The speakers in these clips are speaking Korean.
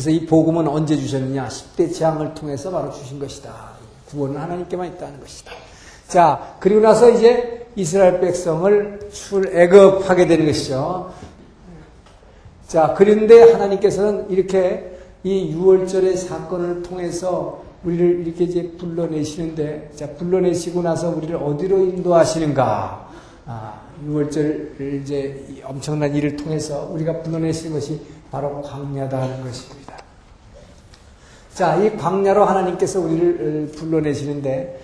그래서 이 복음은 언제 주셨느냐? 10대 재앙을 통해서 바로 주신 것이다. 구원은 하나님께만 있다는 것이다. 자, 그리고 나서 이제 이스라엘 백성을 출애굽하게 되는 것이죠. 자, 그런데 하나님께서는 이렇게 이 6월절의 사건을 통해서 우리를 이렇게 이제 불러내시는데, 자, 불러내시고 나서 우리를 어디로 인도하시는가? 아, 6월절 이제 엄청난 일을 통해서 우리가 불러내시는 것이 바로 광야다 하는 것입니다. 자, 이 광야로 하나님께서 우리를 불러내시는데,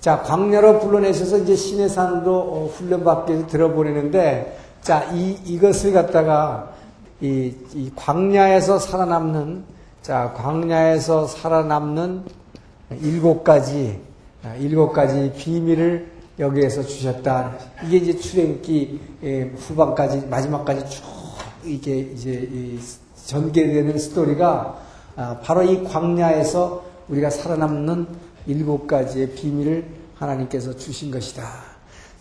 자, 광야로 불러내셔서 이제 신의 산으로 어, 훈련받게 들어보내는데, 자, 이, 이것을 갖다가 이, 이 광야에서 살아남는, 자, 광야에서 살아남는 일곱 가지, 아, 일곱 가지 비밀을 여기에서 주셨다. 이게 이제 출애굽기 예, 후반까지, 마지막까지 쭉 이게 이제 전개되는 스토리가 아, 바로 이 광야에서 우리가 살아남는 일곱 가지의 비밀을 하나님께서 주신 것이다.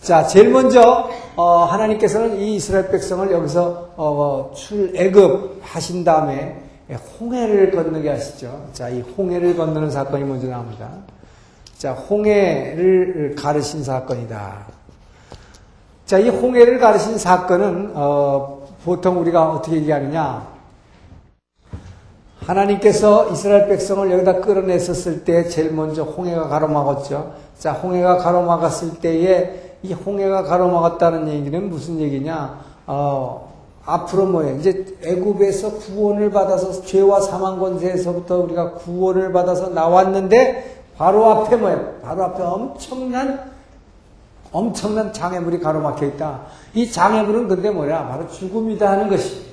자, 제일 먼저 어, 하나님께서는 이 이스라엘 백성을 여기서 어, 출애굽 하신 다음에 홍해를 건너게 하시죠. 자, 이 홍해를 건너는 사건이 먼저 나옵니다. 자, 홍해를 가르신 사건이다. 자, 이 홍해를 가르신 사건은 어, 보통 우리가 어떻게 얘기하느냐? 하나님께서 이스라엘 백성을 여기다 끌어냈었을 때 제일 먼저 홍해가 가로막았죠. 자, 홍해가 가로막았을 때에 이 홍해가 가로막았다는 얘기는 무슨 얘기냐? 어, 앞으로 뭐예요? 이제 애굽에서 구원을 받아서 죄와 사망 권세에서부터 우리가 구원을 받아서 나왔는데 바로 앞에 뭐예요? 바로 앞에 엄청난 엄청난 장애물이 가로막혀 있다. 이 장애물은 근데 뭐냐? 바로 죽음이다 하는 것입니다.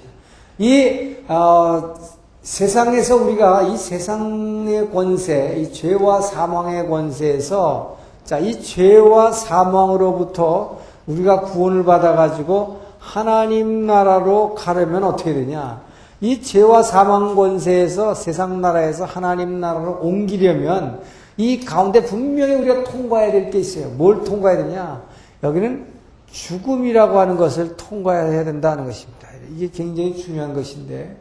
이 어, 세상에서 우리가 이 세상의 권세, 이 죄와 사망의 권세에서 자, 이 죄와 사망으로부터 우리가 구원을 받아가지고 하나님 나라로 가려면 어떻게 되냐? 이 죄와 사망 권세에서 세상 나라에서 하나님 나라로 옮기려면 이 가운데 분명히 우리가 통과해야 될 게 있어요. 뭘 통과해야 되냐? 여기는 죽음이라고 하는 것을 통과해야 된다는 것입니다. 이게 굉장히 중요한 것인데,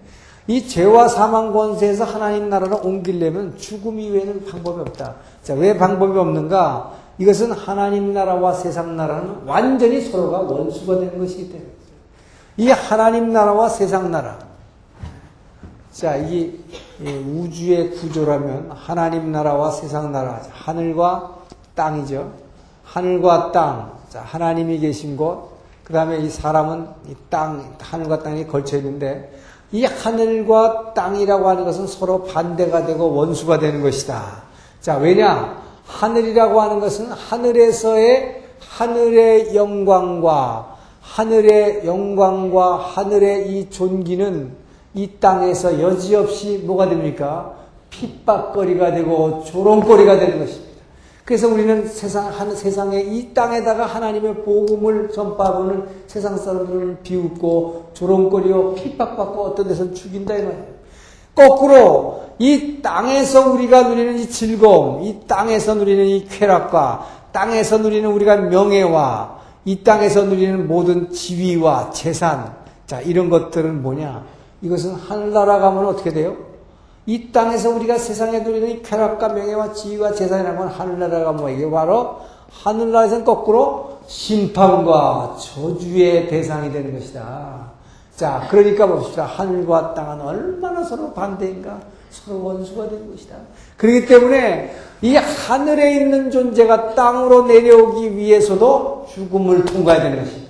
이 죄와 사망 권세에서 하나님 나라로 옮기려면 죽음 이외에는 방법이 없다. 자, 왜 방법이 없는가? 이것은 하나님 나라와 세상 나라는 완전히 서로가 원수가 되는 것이기 때문에. 이 하나님 나라와 세상 나라. 자, 이게 우주의 구조라면 하나님 나라와 세상 나라, 하늘과 땅이죠. 하늘과 땅. 자, 하나님이 계신 곳. 그 다음에 이 사람은 이 땅, 하늘과 땅이 걸쳐 있는데 이 하늘과 땅이라고 하는 것은 서로 반대가 되고 원수가 되는 것이다. 자, 왜냐? 하늘이라고 하는 것은 하늘에서의 하늘의 영광과 하늘의 영광과 하늘의 이 존귀는 이 땅에서 여지없이 뭐가 됩니까? 핍박거리가 되고 조롱거리가 되는 것입니다. 그래서 우리는 세상, 한, 세상에 이 땅에다가 하나님의 복음을 전파하고는 세상 사람들을 비웃고 조롱거리고 핍박받고 어떤 데서 죽인다 이 말이에요. 거꾸로 이 땅에서 우리가 누리는 이 즐거움, 이 땅에서 누리는 이 쾌락과 땅에서 누리는 우리가 명예와 이 땅에서 누리는 모든 지위와 재산, 자, 이런 것들은 뭐냐? 이것은 하늘나라 가면 어떻게 돼요? 이 땅에서 우리가 세상에 누리는 이 쾌락과 명예와 지위와 재산이라는 건 하늘나라가 뭐 이게 바로 하늘나라에서는 거꾸로 심판과 저주의 대상이 되는 것이다. 자, 그러니까 봅시다. 하늘과 땅은 얼마나 서로 반대인가? 서로 원수가 되는 것이다. 그렇기 때문에 이 하늘에 있는 존재가 땅으로 내려오기 위해서도 죽음을 통과해야 되는 것입니다.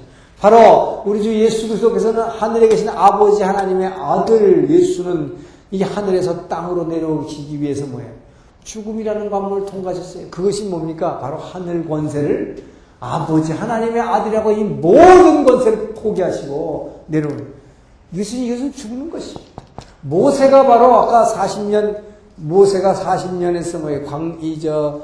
바로 우리 주 예수 그리스도께서는 하늘에 계신 아버지 하나님의 아들 예수는 이 하늘에서 땅으로 내려오시기 위해서 뭐예요? 죽음이라는 관문을 통과하셨어요. 그것이 뭡니까? 바로 하늘 권세를 아버지 하나님의 아들이라고 이 모든 권세를 포기하시고 내려오는 이것은 이것은 죽는 것입니다. 모세가 바로 아까 40년 모세가 40년에서 뭐예요? 광 이저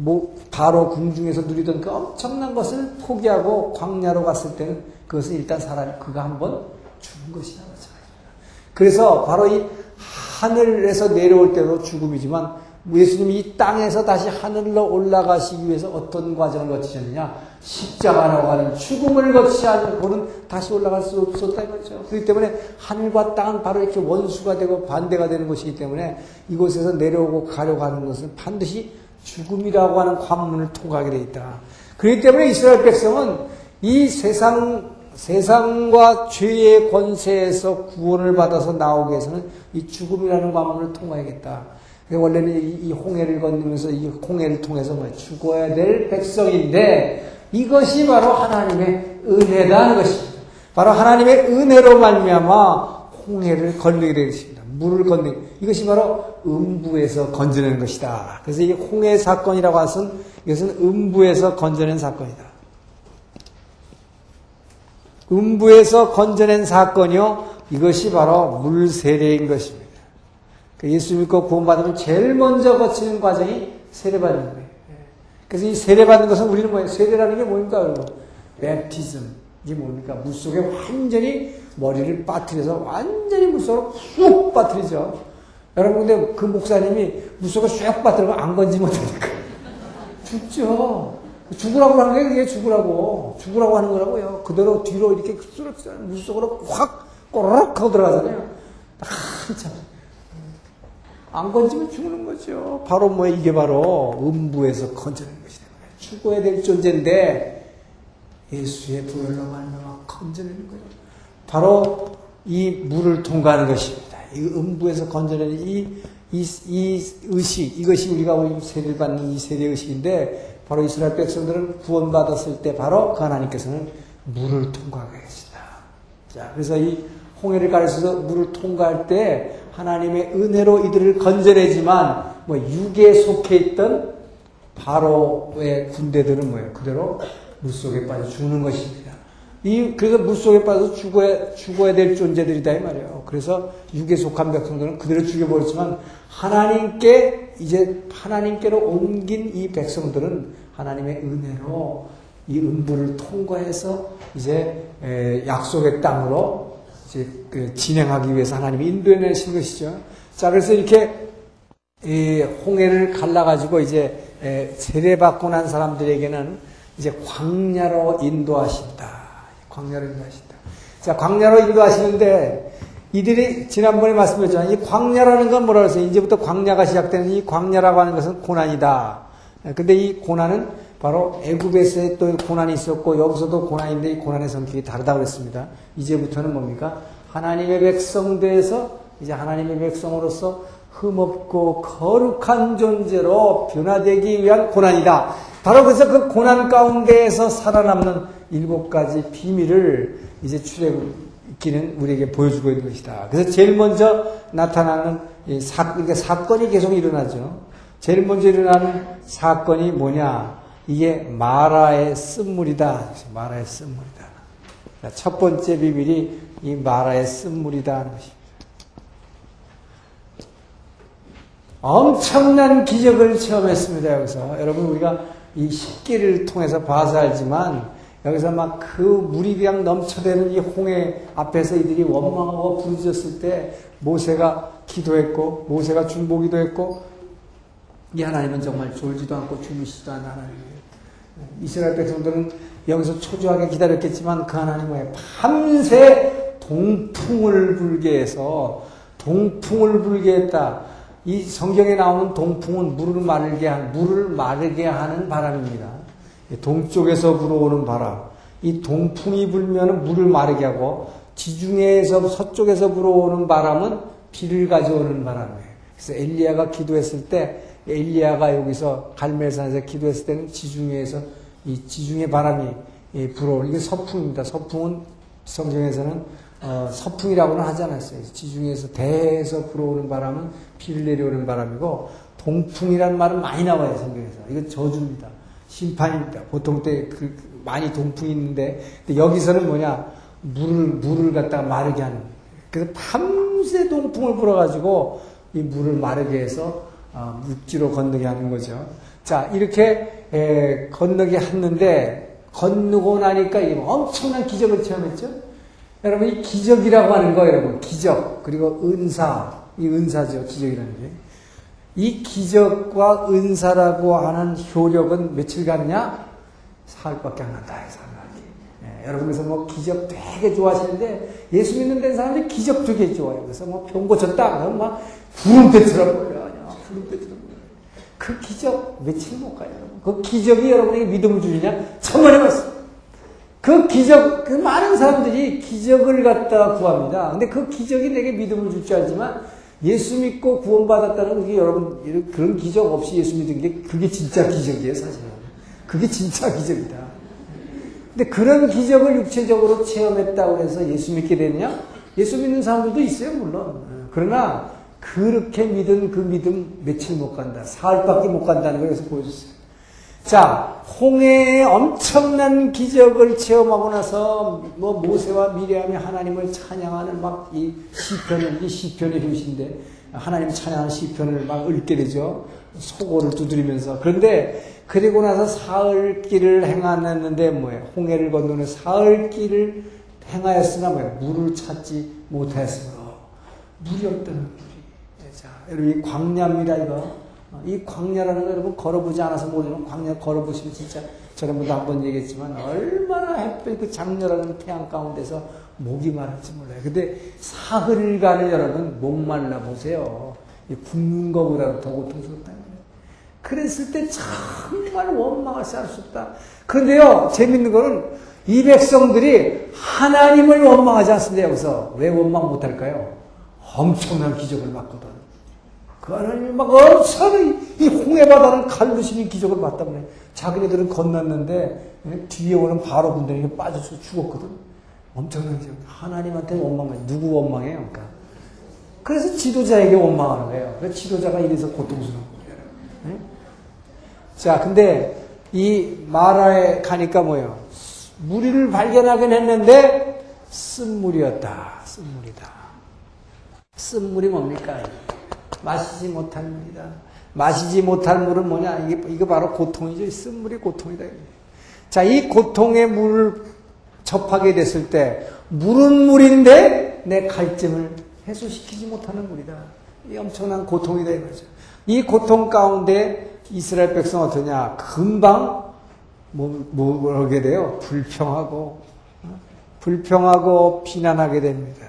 뭐 바로 궁중에서 누리던 그 엄청난 것을 포기하고 광야로 갔을 때는 그것은 일단 사람이 그가 한번 죽은 것이다. 그래서 바로 이 하늘에서 내려올 때도 죽음이지만 예수님이 이 땅에서 다시 하늘로 올라가시기 위해서 어떤 과정을 거치셨느냐? 십자가라고 하는 죽음을 거치지 않고는 다시 올라갈 수 없었다 이거죠. 그렇기 때문에 하늘과 땅은 바로 이렇게 원수가 되고 반대가 되는 것이기 때문에 이곳에서 내려오고 가려고 하는 것은 반드시 죽음이라고 하는 관문을 통과하게 되어 있다. 그렇기 때문에 이스라엘 백성은 이 세상 세상과 죄의 권세에서 구원을 받아서 나오기 위해서는 이 죽음이라는 관문을 통과해야겠다. 원래는 이 홍해를 건너면서 이 홍해를 통해서 뭐 죽어야 될 백성인데 이것이 바로 하나님의 은혜다 하는 것입니다. 바로 하나님의 은혜로 말미암아 홍해를 건너게 되겠습니다. 물을 건너 이것이 바로 음부에서 건져내는 것이다. 그래서 이 홍해 사건이라고 하선 이것은 음부에서 건져낸 사건이다. 음부에서 건져낸 사건이요. 이것이 바로 물 세례인 것입니다. 그 예수 믿고 구원받으면 제일 먼저 거치는 과정이 세례받는 거예요. 그래서 이 세례받는 것은 우리는 뭐예요? 세례라는 게 뭡니까? 그리고 베티즘. 이게 뭡니까? 물 속에 완전히 머리를 빠뜨려서 완전히 물 속으로 쑥 빠뜨리죠. 여러분, 근데 그 목사님이 물 속에 쑥 빠뜨리면 안 건지면 되니까. 죽죠. 죽으라고 하는 게 그게 죽으라고. 죽으라고 하는 거라고요. 그대로 뒤로 이렇게 물 속으로 확 꼬르륵 하고 들어가잖아요. 한참. 안 건지면 죽는 거죠. 바로 뭐 이게 바로 음부에서 건져낸 것이다. 죽어야 될 존재인데 예수의 부혈로 말미암아 건져내는 거죠. 바로 이 물을 통과하는 것입니다. 이 음부에서 건져내는 이, 이, 이 의식, 이것이 우리가 세례를 받는 이 세례 의식인데 바로 이스라엘 백성들은 구원받았을 때 바로 그 하나님께서는 물을 통과하게 하시다. 자, 그래서 이 홍해를 가르쳐서 물을 통과할 때 하나님의 은혜로 이들을 건져내지만 뭐 육에 속해 있던 바로의 군대들은 뭐예요? 그대로 물 속에 빠져 죽는 것입니다. 이 그래서 물 속에 빠져 죽어야 죽어야 될 존재들이다 이 말이에요. 그래서 육에 속한 백성들은 그대로 죽여버렸지만 하나님께 이제 하나님께로 옮긴 이 백성들은 하나님의 은혜로 이 음부를 통과해서 이제 약속의 땅으로 이제 그 진행하기 위해서 하나님이 인도해내신 것이죠. 자, 그래서 이렇게 홍해를 갈라가지고 이제 세례받고 난 사람들에게는 이제 광야로 인도하신다. 광야로 인도하신다. 자, 광야로 인도하시는데 이들이 지난번에 말씀드렸잖아요. 이 광야라는 건 뭐라 그랬어요? 이제부터 광야가 시작되는 이 광야라고 하는 것은 고난이다. 근데 이 고난은 바로 애굽에서의 또 고난이 있었고 여기서도 고난인데 이 고난의 성격이 다르다고 그랬습니다. 이제부터는 뭡니까? 하나님의 백성돼서 이제 하나님의 백성으로서 흠없고 거룩한 존재로 변화되기 위한 고난이다. 바로 그래서 그 고난 가운데에서 살아남는 일곱 가지 비밀을 이제 출애굽기는 우리에게 보여주고 있는 것이다. 그래서 제일 먼저 나타나는 사, 그러니까 사건이 계속 일어나죠. 제일 먼저 일어나는 사건이 뭐냐? 이게 마라의 쓴물이다. 마라의 쓴물이다. 첫 번째 비밀이 이 마라의 쓴물이다 하는 것입니다. 엄청난 기적을 체험했습니다. 여기서 여러분 우리가 이 식기를 통해서 봐서 알지만 여기서 막 그 물이 그냥 넘쳐대는 이 홍해 앞에서 이들이 원망하고 부르짖었을 때 모세가 기도했고 모세가 중보기도 했고 이 하나님은 정말 졸지도 않고 주무시지도 않는 하나님이에요. 이스라엘 백성들은 여기서 초조하게 기다렸겠지만 그 하나님은 밤새 동풍을 불게 해서 동풍을 불게 했다. 이 성경에 나오는 동풍은 물을 마르게 한 물을 마르게 하는 바람입니다. 동쪽에서 불어오는 바람. 이 동풍이 불면 물을 마르게 하고 지중해에서 서쪽에서 불어오는 바람은 비를 가져오는 바람이에요. 그래서 엘리야가 기도했을 때 엘리야가 여기서 갈멜산에서 기도했을 때는 지중해에서 이 지중해 바람이 불어오는 이게 서풍입니다. 서풍은 성경에서는 어, 서풍이라고는 하지 않았어요. 지중해에서 대에서 불어오는 바람은 비를 내려오는 바람이고 동풍이라는 말은 많이 나와요 성경에서. 이건 저주입니다. 심판입니다. 보통 때 그, 많이 동풍이 있는데 여기서는 뭐냐 물을 물을 갖다가 마르게 하는. 그래서 밤새 동풍을 불어가지고 이 물을 마르게 해서 어, 육지로 건너게 하는 거죠. 자, 이렇게 에, 건너게 했는데 건너고 나니까 엄청난 기적을 체험했죠. 여러분 이 기적이라고 하는 거 여러분 기적 그리고 은사 이 은사죠 기적이라는 게. 이 기적과 은사라고 하는 효력은 며칠 가느냐? 사흘밖에 안 간다. 사흘밖에. 예, 여러분 그래서 뭐 기적 되게 좋아하시는데 예수 믿는 데 사람들이 기적 되게 좋아해요. 그래서 뭐 병 고쳤다. 그러면 막 구름 배틀을 벌려요. 구름 배틀을 벌려요. 그 기적 며칠 못 가요. 여러분. 그 기적이 여러분에게 믿음을 주느냐? 천만에 말씀. 그 기적, 그 많은 사람들이 기적을 갖다 구합니다. 근데 그 기적이 내게 믿음을 줄 줄 알지만 예수 믿고 구원받았다는 게 여러분, 그런 기적 없이 예수 믿은 게 그게 진짜 기적이에요, 사실은. 그게 진짜 기적이다. 근데 그런 기적을 육체적으로 체험했다고 해서 예수 믿게 되느냐? 예수 믿는 사람들도 있어요, 물론. 그러나 그렇게 믿은 그 믿음 며칠 못 간다. 사흘밖에 못 간다는 걸 여기서 보여줬어요. 자, 홍해의 엄청난 기적을 체험하고 나서 뭐 모세와 미리암이 하나님을 찬양하는 막 이 시편을 이 시편의 효시인데 하나님 찬양하는 시편을 막 읽게 되죠. 소고를 두드리면서 그런데 그리고 나서 사흘 길을 행하는데 뭐예요? 홍해를 건너는 사흘 길을 행하였으나 뭐예요? 물을 찾지 못하였으므로 물이 없다는 물이. 자, 여러분 이 광야입니다 이거. 이 광야라는 거 여러분 걸어보지 않아서 모르는 광야 걸어보시면 진짜 저번에도 한번 얘기했지만 얼마나 햇빛 그 장렬하는 태양 가운데서 목이 마를지 몰라요. 근데 사흘간을 여러분 목 말라 보세요. 굶는 것보다 더 고통스럽다. 그랬을 때 정말 원망할 수할수 없다. 그런데요, 재밌는 거는 이 백성들이 하나님을 원망하지 않습니다. 여기서 왜 원망 못할까요? 엄청난 기적을 받거든. 그 하나님이 막 엄청 이 홍해바다를 갈르시는 기적을 봤다면 자기네들은 건넜는데 예, 뒤에 오는 바로 군대에게 빠져서 죽었거든. 엄청난 기적. 하나님한테 원망해. 누구 원망해요? 그러니까. 그래서 지도자에게 원망하는 거예요. 그래서 지도자가 이래서 고통스러운 거예요. 네? 자, 근데 이 마라에 가니까 뭐예요? 무리를 발견하긴 했는데 쓴물이었다. 쓴물이다. 쓴물이 뭡니까? 마시지 못한 물이다. 마시지 못할 물은 뭐냐? 이게, 이거 바로 고통이죠. 쓴 물이 고통이다. 자, 이 고통의 물을 접하게 됐을 때, 물은 물인데 내 갈증을 해소시키지 못하는 물이다. 이 엄청난 고통이다. 이거죠. 이 고통 가운데 이스라엘 백성 어떠냐? 금방 뭐, 뭐, 뭐게 돼요? 불평하고, 어? 불평하고 비난하게 됩니다.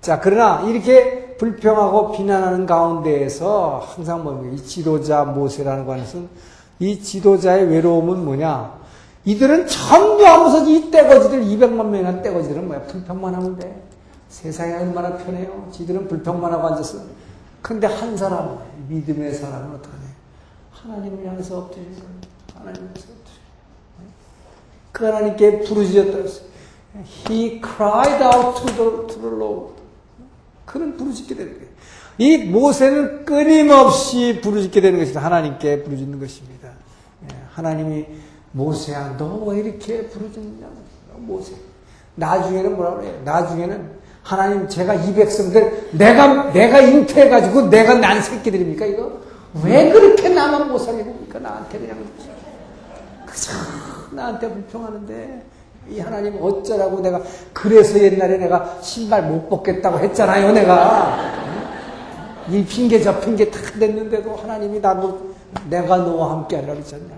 자, 그러나 이렇게 불평하고 비난하는 가운데에서 항상 뭐이 지도자 모세라는 것은 이 지도자의 외로움은 뭐냐? 이들은 전부 하면서 이 떼거지들, 200만 명이나 떼거지들은 뭐야? 불평만 하면 돼. 세상이 얼마나 편해요. 지들은 불평만 하고 앉았어. 근데 한 사람, 믿음의 사람은 어떡하냐? 하나님을 향해서 엎드리는 거예요. 하나님을 향해서 엎드리는 그 하나님께 부르짖었다. He cried out to the, to the Lord. 그는 부르짖게 되는 거예요. 이 모세는 끊임없이 부르짖게 되는 것입니다. 하나님께 부르짖는 것입니다. 예, 하나님이 모세야 너 왜 이렇게 부르짖느냐 모세. 나중에는 뭐라 그래요? 나중에는 하나님 제가 이 백성들 내가 내가 잉태해가지고 내가 난 새끼들입니까 이거? 왜 그렇게 나만 못 살게 봅니까? 나한테 그냥 그저 나한테 불평하는데 이 하나님 어쩌라고 내가 그래서 옛날에 내가 신발 못 벗겠다고 했잖아요 내가. 이 핑계 저 핑계 다 냈는데도 하나님이 나도 내가 너와 함께 하라 그랬잖냐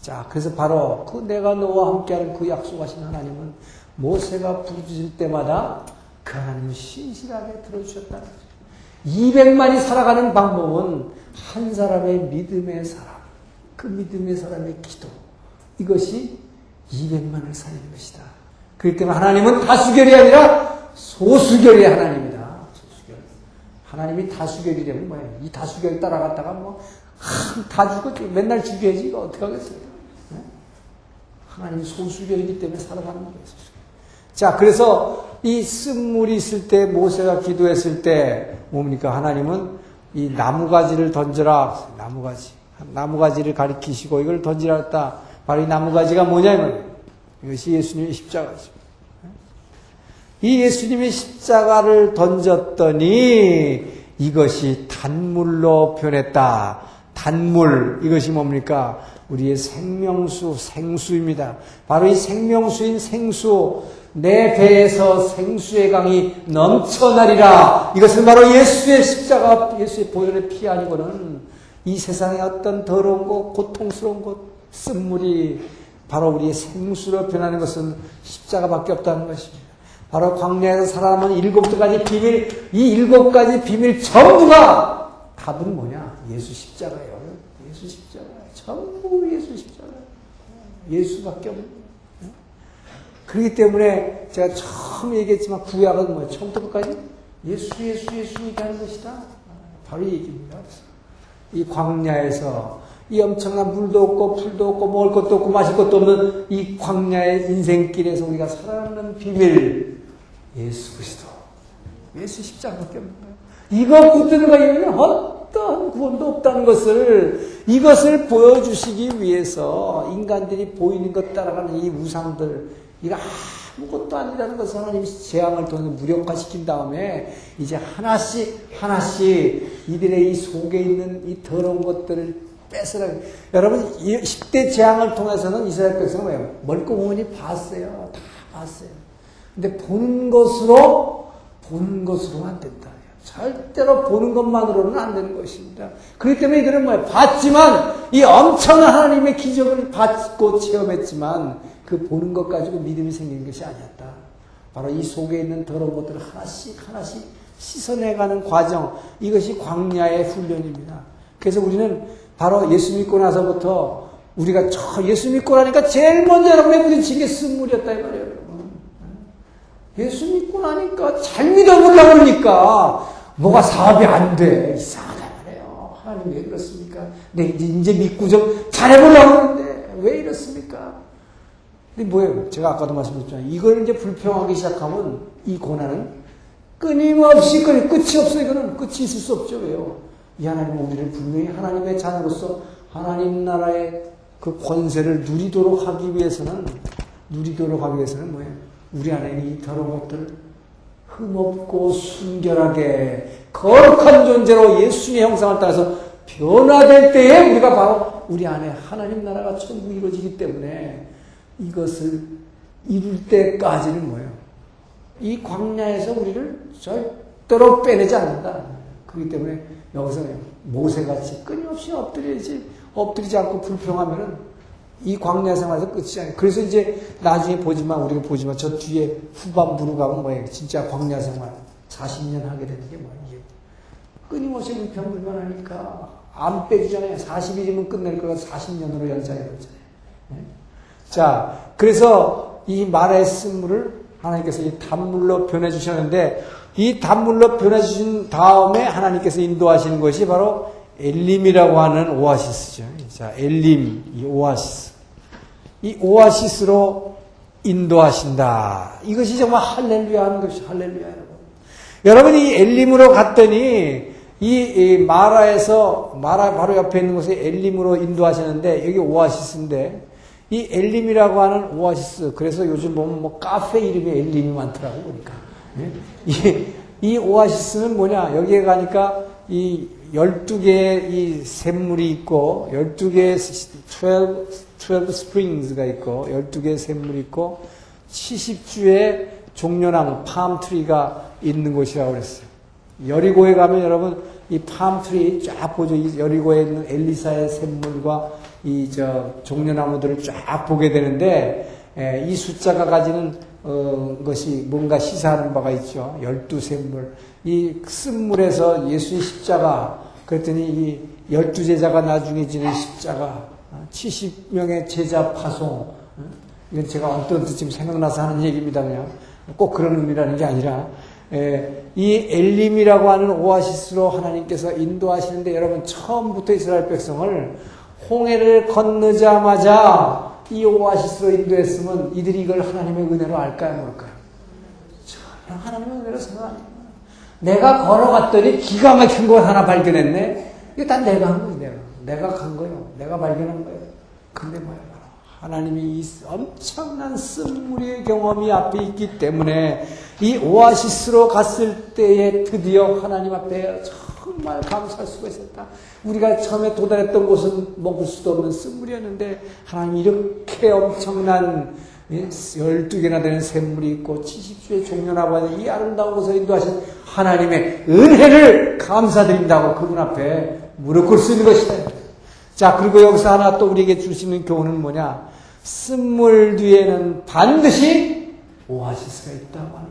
자 그래서 바로 그 내가 너와 함께 하는 그 약속하신 하나님은 모세가 부르짖을 때마다 그 하나님을 신실하게 들어주셨다는 거죠 200만이 살아가는 방법은 한 사람의 믿음의 사람 그 믿음의 사람의 기도. 이것이 200만을 살리는 것이다. 그렇기 때문에 하나님은 다수결이 아니라 소수결의 하나님이다. 소수결. 하나님이 다수결이라면 뭐예요? 이 다수결 따라갔다가 뭐, 다 죽었지. 맨날 죽여야지. 이거 어떻게 하겠어요? 네? 하나님이 소수결이기 때문에 살아가는 거예요. 소수결. 자, 그래서 이 쓴물이 있을 때, 모세가 기도했을 때, 뭡니까? 하나님은 이 나무가지를 던져라. 나무가지. 나무가지를 가리키시고 이걸 던지라 했다. 바로 이 나무가지가 뭐냐면 이것이 예수님의 십자가입니다. 이 예수님의 십자가를 던졌더니 이것이 단물로 변했다. 단물 이것이 뭡니까? 우리의 생명수 생수입니다. 바로 이 생명수인 생수 내 배에서 생수의 강이 넘쳐나리라. 이것은 바로 예수의 십자가 예수의 보혈의 피 아니고는 이 세상의 어떤 더러운 것, 고통스러운 것, 쓴물이 바로 우리의 생수로 변하는 것은 십자가밖에 없다는 것입니다. 바로 광야에서 살아남은 일곱 가지 비밀, 이 일곱 가지 비밀 전부가 답은 뭐냐? 예수 십자가예요. 예수 십자가. 전부 예수 십자가. 예수밖에 없는 거예요. 그렇기 때문에 제가 처음 얘기했지만 구약은 뭐예요? 처음부터 끝까지 예수, 예수, 예수 얘기하는 것이다. 바로 이 얘기입니다. 이 광야에서 이 엄청난 물도 없고 풀도 없고 먹을 것도 없고 마실 것도 없는 이 광야의 인생길에서 우리가 살아남는 비밀 예수 그리스도 예수 십자가밖에 없는 거예요. 이거 붙드는 거에는 어떠한 구원도 없다는 것을 이것을 보여주시기 위해서 인간들이 보이는 것 따라가는 이 우상들 이거 아무것도 아니라는 것을 하나님이 재앙을 통해서 무력화시킨 다음에 이제 하나씩 하나씩 이들의 이 속에 있는 이 더러운 것들을 뺏으라. 여러분, 10대 재앙을 통해서는 이스라엘 백성은 뭐예요? 멀고문이 봤어요. 다 봤어요. 근데 보는 것으로, 것으로는 안 된다. 절대로 보는 것만으로는 안 되는 것입니다. 그렇기 때문에 이들은 뭐예요? 봤지만, 이 엄청난 하나님의 기적을 받고 체험했지만, 그 보는 것 가지고 믿음이 생긴 것이 아니었다. 바로 이 속에 있는 더러운 것들을 하나씩 하나씩 씻어내가는 과정, 이것이 광야의 훈련입니다. 그래서 우리는 바로 예수 믿고 나서부터 우리가 저 예수 믿고 나니까 제일 먼저 여러분의 부딪힌 게 쓴물이었다 이 말이에요. 예수 믿고 나니까 잘 믿어보려고 그러니까 뭐가 사업이 안 돼. 이상하다 말이에요. 하나님 왜 그렇습니까? 내 이제 믿고 좀 잘해보려고 하는데 왜 이렇습니까? 근데 뭐예요? 제가 아까도 말씀드렸잖아요. 이걸 이제 불평하기 시작하면 이 고난은 끊임없이 끊임, 끝이 없어. 이거는 끝이 있을 수 없죠. 왜요? 이 하나님은 우리를 분명히 하나님의 자녀로서 하나님 나라의 그 권세를 누리도록 하기 위해서는 누리도록 하기 위해서는 뭐예요? 우리 안에 이 더러운 것들 흠없고 순결하게 거룩한 존재로 예수님의 형상을 따라서 변화될 때에 우리가 바로 우리 안에 하나님 나라가 전부 이루어지기 때문에 이것을 이룰 때까지는 뭐예요? 이 광야에서 우리를 절대로 빼내지 않는다. 그렇기 때문에 여기서 모세같이 끊임없이 엎드리지, 엎드리지 않고 불평하면은 이 광야 생활에서 끝이 아니에요. 그래서 이제 나중에 보지만, 우리가 보지만 저 뒤에 후반부로 가면 뭐예요? 진짜 광야 생활 40년 하게 되는 게 뭐예요? 끊임없이 불평불만 하니까 안 빼주잖아요. 40일이면 끝낼 거가 40년으로 연장해버리잖아요. 네? 자, 그래서 이 말의 쓴물을 하나님께서 이 단물로 변해 주셨는데 이 단물로 변해주신 다음에 하나님께서 인도하시는 것이 바로 엘림이라고 하는 오아시스죠. 자, 엘림, 이 오아시스. 이 오아시스로 인도하신다. 이것이 정말 할렐루야 하는 것이 할렐루야 여러분. 여러분이 엘림으로 갔더니 이, 이 마라에서 마라 바로 옆에 있는 곳에 엘림으로 인도하시는데 여기 오아시스인데 이 엘림이라고 하는 오아시스 그래서 요즘 보면 뭐 카페 이름이 엘림이 많더라고 보니까 예? 이, 이 오아시스는 뭐냐 여기에 가니까 이 12개의 이 샘물이 있고 12개의 12, 12 스프링스가 있고 12개의 샘물이 있고 70주의 종려나무 팜트리가 있는 곳이라고 그랬어요. 여리고에 가면 여러분 이 팜트리 쫙 보죠. 이 여리고에 있는 엘리사의 샘물과 이 저 종려나무들을 쫙 보게 되는데 에, 이 숫자가 가지는 어, 것이 뭔가 시사하는 바가 있죠. 열두 샘물. 이 쓴물에서 예수의 십자가 그랬더니 이 열두 제자가 나중에 지는 십자가 70명의 제자 파송 이건 제가 언뜻 지금 생각나서 하는 얘기입니다. 그냥 꼭 그런 의미라는 게 아니라 에, 이 엘림이라고 하는 오아시스로 하나님께서 인도하시는데 여러분 처음부터 이스라엘 백성을 홍해를 건너자마자 이 오아시스로 인도했으면 이들이 이걸 하나님의 은혜로 알까요, 모를까요? 전혀 하나님의 은혜로 생각 안 해요. 내가 걸어갔더니 기가 막힌 걸 하나 발견했네? 이거 다 내가 한 거예요, 내가. 내가 간 거예요. 내가 발견한 거예요. 근데 뭐예요? 하나님이 이 엄청난 쓴물의 경험이 앞에 있기 때문에 이 오아시스로 갔을 때에 드디어 하나님 앞에 정말 감사할 수가 있었다. 우리가 처음에 도달했던 곳은 먹을 수도 없는 쓴물이었는데 하나님 이렇게 엄청난 12개나 되는 샘물이 있고 70주의 종려나바는 이 아름다운 곳을 인도하신 하나님의 은혜를 감사드린다고 그분 앞에 무릎 꿇을 수 있는 것이다. 자, 그리고 여기서 하나 또 우리에게 주시는 교훈은 뭐냐? 쓴물 뒤에는 반드시 오아시스가 있다고 하는.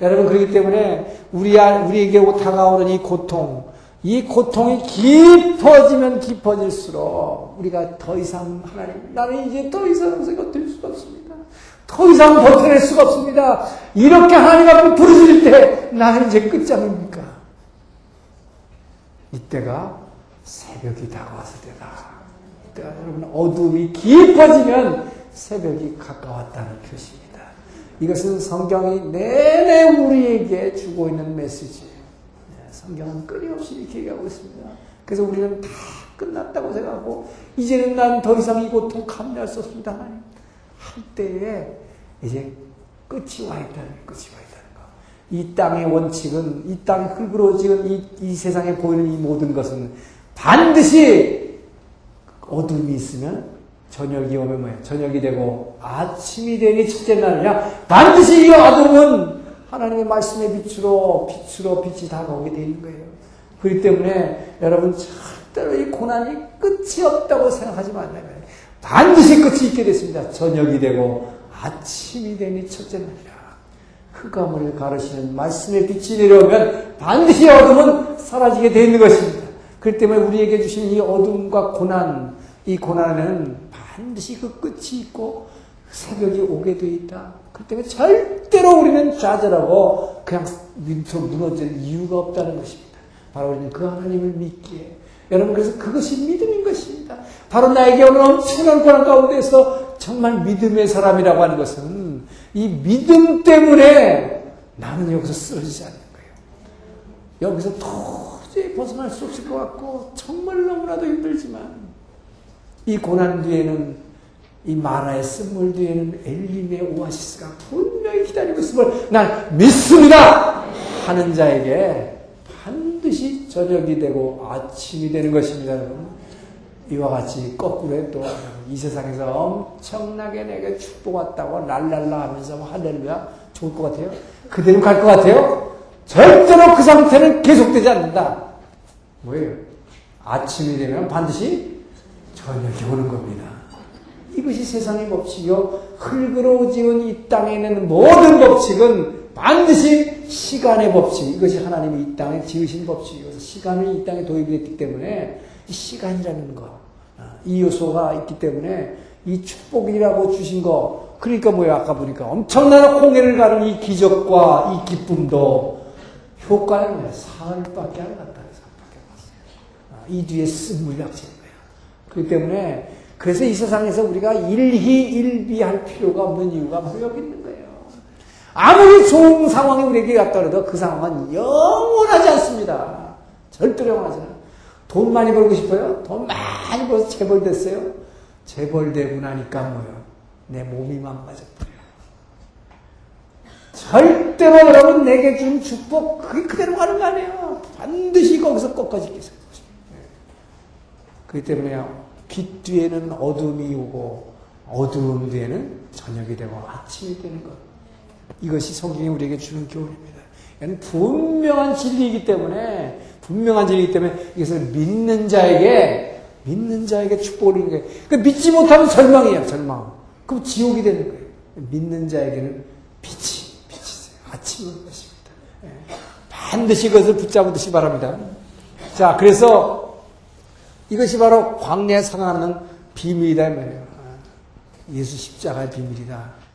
여러분, 그렇기 때문에 우리, 우리에게 다가오는 이 고통, 이 고통이 깊어지면 깊어질수록 우리가 더 이상 하나님, 나는 이제 더 이상 버틸 수가 없습니다. 더 이상 버텨낼 수가 없습니다. 이렇게 하나님 앞에 부르짖을 때 나는 이제 끝장입니까? 이때가 새벽이 다가왔을 때다. 이때가 여러분 어둠이 깊어지면 새벽이 가까웠다는 표시입니다. 이것은 성경이 내내 우리에게 주고 있는 메시지예요. 네, 성경은 끊임없이 이렇게 얘기하고 있습니다. 그래서 우리는 다 끝났다고 생각하고 이제는 난 더 이상 이 고통 감내할 수 없습니다. 하나님. 할 때에 이제 끝이 와 있다는 끝이 와 있다는 거. 이 땅의 원칙은 이 땅의 흙으로 지은 이, 이 세상에 보이는 이 모든 것은 반드시 어둠이 있으면 저녁이 오면 뭐예요? 저녁이 되고 아침이 되니 첫째 날이냐? 반드시 이 어둠은 하나님의 말씀의 빛으로 빛으로 빛이 다가오게 되는 거예요. 그렇기 때문에 여러분 절대로 이 고난이 끝이 없다고 생각하지 말라요. 반드시 끝이 있게 됐습니다. 저녁이 되고 아침이 되니 첫째 날이라. 흑암을 가르시는 말씀의 빛이 내려오면 반드시 어둠은 사라지게 되는 것입니다. 그렇기 때문에 우리에게 주신 이 어둠과 고난, 이 고난은 반드시 그 끝이 있고 새벽이 오게 되어 있다. 그렇기 때문에 절대로 우리는 좌절하고 그냥 밑으로 무너질 이유가 없다는 것입니다. 바로 우리는 그 하나님을 믿기에 여러분 그래서 그것이 믿음인 것입니다. 바로 나에게 오는 엄청난 고난 가운데서 정말 믿음의 사람이라고 하는 것은 이 믿음 때문에 나는 여기서 쓰러지지 않는 거예요. 여기서 도저히 벗어날 수 없을 것 같고 정말 너무나도 힘들지만 이 고난 뒤에는 이 마라의 쓴물 뒤에는 엘림의 오아시스가 분명히 기다리고 있음을 난 믿습니다! 하는 자에게 반드시 저녁이 되고 아침이 되는 것입니다. 이와 같이 거꾸로 또이 세상에서 엄청나게 내게 축복 왔다고 랄랄라 하면서 뭐 할렐루야 좋을 것 같아요? 그대로 갈 것 같아요? 절대로 그 상태는 계속되지 않는다. 뭐예요? 아침이 되면 반드시 저녁이 오는 겁니다. 이것이 세상의 법칙이요. 흙으로 지은 이 땅에 있는 모든 법칙은 반드시 시간의 법칙. 이것이 하나님이 이 땅에 지으신 법칙이어서 시간이 이 땅에 도입이 됐기 때문에 이 시간이라는 거, 아, 이 요소가 있기 때문에 이 축복이라고 주신 거, 그러니까 뭐예요? 아까 보니까 엄청난 홍해를 가는 이 기적과 이 기쁨도 효과는 뭐예요? 사흘밖에 안 갔다. 사흘밖에 안 갔어요. 아, 이 뒤에 쓴물 약진 거예요. 그렇기 때문에 그래서 이 세상에서 우리가 일희 일비할 필요가 없는 이유가 바로 여기 있는 거예요. 아무리 좋은 상황이 우리에게 그래도 그 상황은 영원하지 않습니다. 절대로 영원하지 않아요. 돈 많이 벌고 싶어요? 돈 많이 벌어서 재벌됐어요? 재벌되고 나니까 뭐요? 내 몸이 망가졌어요. 절대로 여러분 내게 준 축복 그게 그대로 가는 거 아니에요. 반드시 거기서 꺾어지게 있어요. 그렇기 때문에요. 빛 뒤에는 어둠이 오고 어두움 뒤에는 저녁이 되고 아침이 되는 것. 이것이 성경이 우리에게 주는 교훈입니다. 이건 분명한 진리이기 때문에 분명한 진리이기 때문에 이것을 믿는 자에게 믿는 자에게 축복을 주는 거예요. 그 믿지 못하면 절망이에요. 절망. 그럼 지옥이 되는 거예요. 믿는 자에게는 빛이. 아침이 오는 것입니다. 예. 반드시 그것을 붙잡으듯이 바랍니다. 자, 그래서 이것이 바로 광야에 상하는 비밀이다 말이에요. 예수 십자가의 비밀이다.